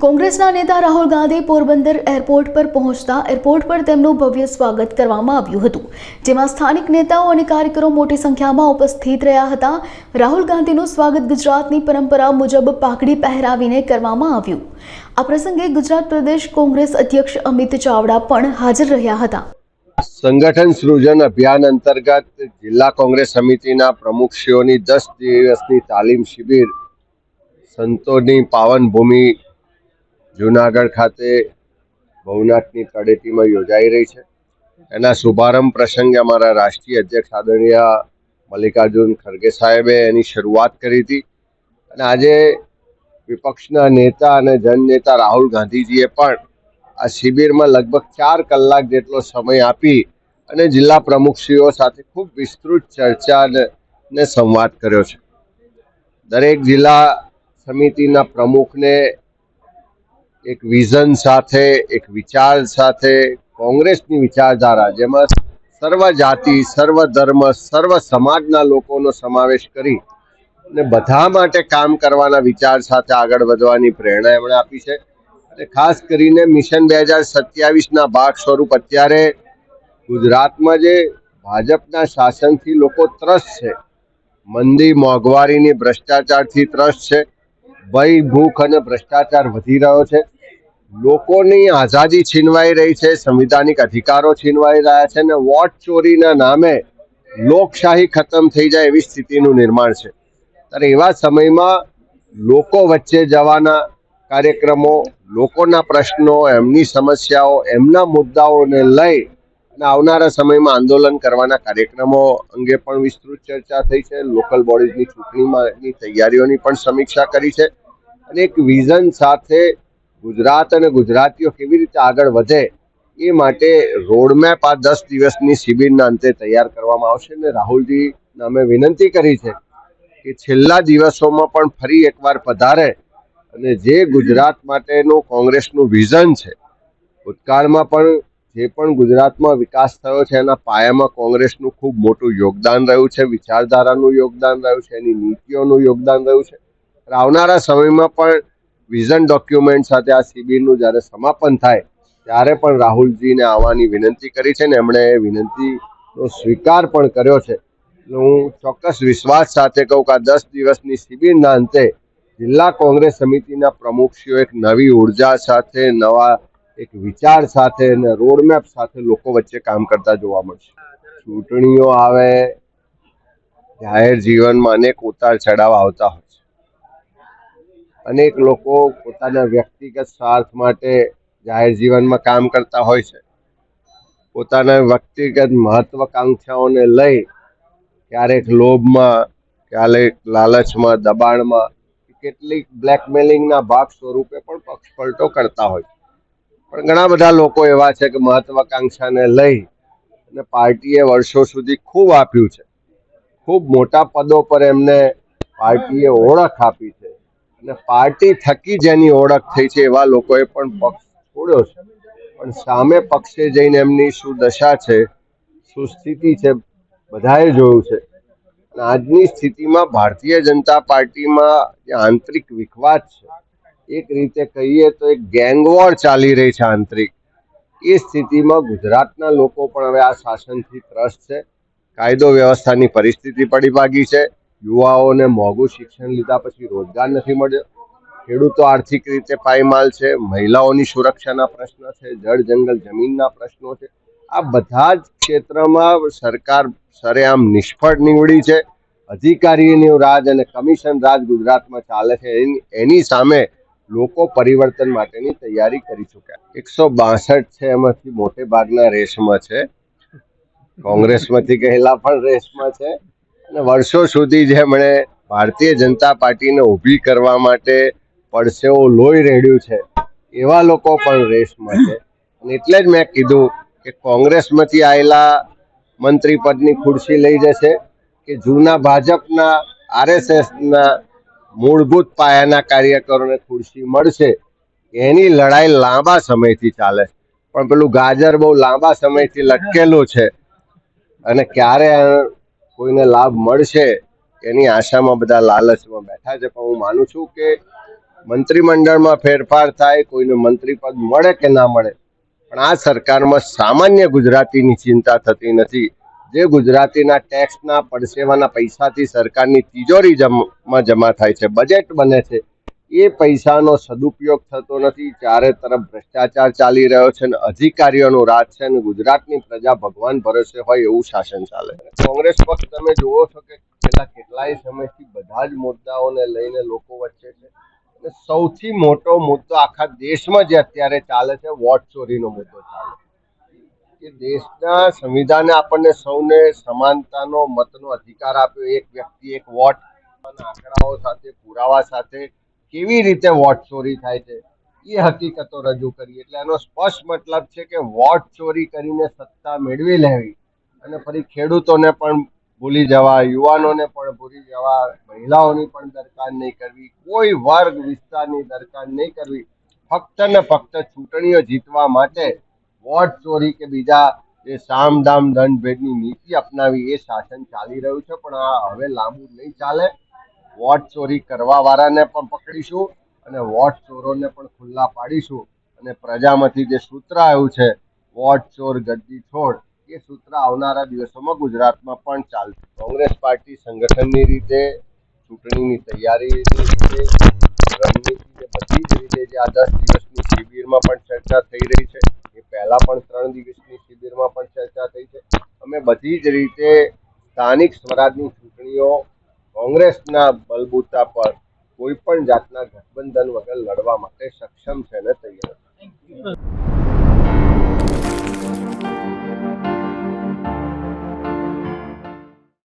કોંગ્રેસના નેતા રાહુલ ગાંધી પોરબંદર એરપોર્ટ પર પહોંચતા એરપોર્ટ પર તેમનું ભવ્ય સ્વાગત કરવામાં આવ્યું હતું, જેમાં સ્થાનિક નેતાઓ અને કાર્યકરો મોટી સંખ્યામાં ઉપસ્થિત રહ્યા હતા. રાહુલ ગાંધીનું સ્વાગત ગુજરાતની પરંપરા મુજબ પાઘડી પહેરાવીને કરવામાં આવ્યું. આ પ્રસંગે ગુજરાત પ્રદેશ કોંગ્રેસ અધ્યક્ષ અમિત ચાવડા પણ હાજર રહ્યા હતા. સંગઠન સૃજન અભિયાન અંતર્ગત જિલ્લા કોંગ્રેસ સમિતિના પ્રમુખશ્રીઓની દસ દિવસની તાલીમ શિબિર સંતોની પાવન ભૂમિ જુનાગઢ ખાતે ભવનાથની તળેટીમાં યોજાઈ રહી છે. એના શુભારંભ પ્રસંગે અમારા રાષ્ટ્રીય અધ્યક્ષ આદરણીય મલ્લિકાર્જુન ખરગે સાહેબે એની શરૂઆત કરી હતી. અને આજે વિપક્ષના નેતા અને જનનેતા રાહુલ ગાંધીજીએ પણ આ શિબિરમાં લગભગ ચાર કલાક જેટલો સમય આપી અને જિલ્લા પ્રમુખશ્રીઓ સાથે ખૂબ વિસ્તૃત ચર્ચાને સંવાદ કર્યો છે. દરેક જિલ્લા સમિતિના પ્રમુખને એક વિઝન સાથે, એક વિચાર સાથે કોંગ્રેસની વિચારધારા, જેમાં સર્વ જાતિ, સર્વ ધર્મ, સર્વ સમાજના લોકોનો સમાવેશ કરી અને બધા માટે કામ કરવાના વિચાર સાથે આગળ વધવાની પ્રેરણા એમણે આપી છે. અને ખાસ કરીને મિશન બે હજાર સત્યાવીસના ભાગ સ્વરૂપ અત્યારે ગુજરાતમાં જે ભાજપના શાસનથી લોકો ત્રસ્ત છે. મંદી, મોંઘવારીની ભ્રષ્ટાચારથી ત્રસ્ત છે. ભય, ભૂખ અને ભ્રષ્ટાચાર વધી રહ્યો છે. લોકોની આઝાદી છીનવાઈ રહી છે, સંવિધાનિક અધિકારો છીનવાઈ રહ્યા છે અને વોટ ચોરીના નામે લોકશાહી ખતમ થઈ જાય એવી સ્થિતિનું નિર્માણ છે. ત્યારે એવા સમયમાં લોકો વચ્ચે જવાના કાર્યક્રમો, લોકોના પ્રશ્નો, એમની સમસ્યાઓ, એમના મુદ્દાઓને લઈ અને આવનારા સમયમાં આંદોલન કરવાના કાર્યક્રમો અંગે પણ વિસ્તૃત ચર્ચા થઈ છે. લોકલ બોડીઝની ચૂંટણીમાંની તૈયારીઓની પણ સમીક્ષા કરી છે. અને એક વિઝન સાથે ગુજરાત અને ગુજરાતીઓ કેવી રીતે આગળ વધે એ માટે રોડમેપ આ દસ દિવસની શિબિરના અંતે તૈયાર કરવામાં આવશે અને રાહુલજીને અમે વિનંતી કરી છે કે છેલ્લા દિવસોમાં પણ ફરી એકવાર પધારે અને જે ગુજરાત માટેનું કોંગ્રેસનું વિઝન છે, ભૂતકાળમાં પણ જે પણ ગુજરાતમાં વિકાસ થયો છે, એના પાયામાં કોંગ્રેસનું ખૂબ મોટું યોગદાન રહ્યું છે, વિચારધારાનું યોગદાન રહ્યું છે, એની નીતિઓનું યોગદાન રહ્યું છે. આવનારા સમયમાં પણ વિઝન ડોક્યુમેન્ટ સાથે આ શિબિરનું જ્યારે સમાપન થાય, ત્યારે પણ રાહુલજીને આવવાની વિનંતી કરી છે ને એમણે વિનંતીનો સ્વીકાર પણ કર્યો છે. હું ચોક્કસ વિશ્વાસ સાથે કહું કે આ દસ દિવસની શિબિરના અંતે જિલ્લા કોંગ્રેસ સમિતિના પ્રમુખશ્રીઓ એક નવી ઊર્જા સાથે, નવા એક વિચાર સાથે અને રોડમેપ સાથે લોકો વચ્ચે કામ કરતા જોવા મળશે. ચૂંટણીઓ આવે, જાહેર જીવનમાં અનેક ઉતાર ચઢાવ આવતા હોય. અનેક લોકો પોતાના વ્યક્તિગત સ્વાર્થ માટે જાહેર જીવનમાં કામ કરતા હોય છે. પોતાના વ્યક્તિગત મહત્વકાંક્ષાઓને લઈ ક્યારેક લોભમાં, ક્યારેક લાલચમાં, દબાણમાં કેટલીક બ્લેકમેલિંગના ભાગ સ્વરૂપે પણ પક્ષપલટો કરતા હોય છે. પણ ઘણા બધા લોકો એવા છે કે મહત્વકાંક્ષાને લઈ અને પાર્ટીએ વર્ષો સુધી ખૂબ આપ્યું છે. ખૂબ મોટા પદો પર એમને પાર્ટીએ ઓળખ આપી છે. અને પાર્ટી થકી જેની ઓળખ થઈ છે એવા લોકોએ પણ પક્ષ છોડ્યો છે. પણ સામે પક્ષે જઈને એમની શું દશા છે, શું સ્થિતિ છે, બધાએ જોયું છે. અને આજની સ્થિતિમાં ભારતીય જનતા પાર્ટીમાં જે આંતરિક વિખવાદ છે, એક રીતે કહીએ તો એક ગેંગવોર ચાલી રહી છે આંતરિક. એ સ્થિતિમાં ગુજરાતના લોકો પણ હવે આ શાસનથી ત્રસ્ત છે. કાયદો વ્યવસ્થાની પરિસ્થિતિ પડી ભાગી છે. યુવાઓને મોંઘું શિક્ષણ લીધા પછી રોજગાર નથી મળ્યો. ખેડૂતો આર્થિક રીતે પાયમાલ છે, મહિલાઓની સુરક્ષાના પ્રશ્ન છે, જળ, જંગલ, જમીનના પ્રશ્નો છે. આ બધા જ ક્ષેત્રમાં સરકાર સરેઆમ નિષ્ફળ નીવડી છે. અધિકારીનું રાજ અને કમિશન રાજ ગુજરાતમાં ચાલે છે. એની સામે લોકો પરિવર્તન માટેની તૈયારી કરી ચૂક્યા. એકસો બાસઠ છે એમાંથી મોટે ભાગના રેસમાં છે. કોંગ્રેસમાંથી ગયેલા પણ રેસમાં છે. અને વર્ષો સુધી જેમણે ભારતીય જનતા પાર્ટીને ઊભી કરવા માટે પડસેવો લોહી રેડ્યું છે, એવા લોકો પણ રેસમાં છે. અને એટલે જ મેં કીધું કે કોંગ્રેસમાંથી આવેલા મંત્રી પદની ખુરશી લઈ જશે કે જૂના ભાજપના આરએસએસના મૂળભૂત પાયાના કાર્યકરોને ખુરશી મળશે. એની લડાઈ લાંબા સમયથી ચાલે પણ પેલું ગાજર બહુ લાંબા સમયથી લટકેલું છે. અને ક્યારે કોઈને લાભ મળશે એની આશામાં બધા લાલચમાં બેઠા છે. પણ હું માનું છું કે મંત્રીમંડળમાં ફેરફાર થાય, કોઈને મંત્રી પદ મળે કે ના મળે, પણ આ સરકારમાં સામાન્ય ગુજરાતીની ચિંતા થતી નથી. જે ગુજરાતીના ટેક્સના પડસેવાના પૈસાથી સરકારની તિજોરી જમા જમા થાય છે. બજેટ બને છે. એ પૈસાનો સદુપયોગ થતો નથી. ચારે તરફ ભ્રષ્ટાચાર ચાલી રહ્યો છે અને અધિકારીઓનું રાજ છે અને ગુજરાતની પ્રજા ભગવાન ભરોસે હોય એવું શાસન ચાલે કોંગ્રેસ પક્ષ, તમે જુઓ છો કે છેલ્લા કેટલાય સમયથી બધા જ મુદ્દાઓને લઈને લોકો વચ્ચે છે. અને સૌથી મોટો મુદ્દો આખા દેશમાં જે અત્યારે ચાલે છે, વોટ ચોરીનો મુદ્દો ચાલે કે દેશના સંવિધાને આપણને સૌને સમાનતાનો, મતનો અધિકાર આપ્યો. એક વ્યક્તિ એક વોટ, આંકડાઓ સાથે, પુરાવા સાથે કેવી રીતે વોટ ચોરી થાય છે? એ હકીકતો રજૂ કરી. એટલે એનો સ્પષ્ટ મતલબ છે કે વોટ ચોરી કરીને સત્તા મેળવી લેવી અને ફરી ખેડૂતોને પણ ભૂલી જવા, યુવાનોને પણ ભૂલી જવા, મહિલાઓની પણ દરકાર નહીં કરવી, કોઈ વર્ગ વિસ્તારની દરકાર નહીં કરવી. ફક્ત ને ફક્ત ચૂંટણીઓ જીતવા માટે વોટ ચોરી કે બીજા જે સામ દામ દંડ ભેદની નીતિ અપનાવી એ શાસન ચાલી રહ્યું છે, પણ આ હવે લાંબુ નહીં ચાલે. વોટ ચોરી કરવા વાળાને પણ પકડીશું અને વોટ ચોરોને પણ ખુલ્લા પાડીશું. અને પ્રજામાંથી જે સૂત્ર આવ્યું છે, વોટ ચોર ગદ્દી છોડ, એ સૂત્ર આવનારા દિવસોમાં ગુજરાતમાં પણ ચાલશે. કોંગ્રેસ પાર્ટી સંગઠનની રીતે, ચૂંટણીની તૈયારીની રીતે બધી જ રીતે જે આ દસ દિવસની શિબિરમાં પણ ચર્ચા થઈ રહી છે, એ પહેલાં પણ ત્રણ દિવસની શિબિરમાં પણ ચર્ચા થઈ છે. અમે બધી જ રીતે સ્થાનિક સ્વરાજની ચૂંટણીઓ કોંગ્રેસના બલબૂતા પર કોઈ પણ જાતના ગઠબંધન વગર લડવા માટે સક્ષમ છે ને તૈયાર?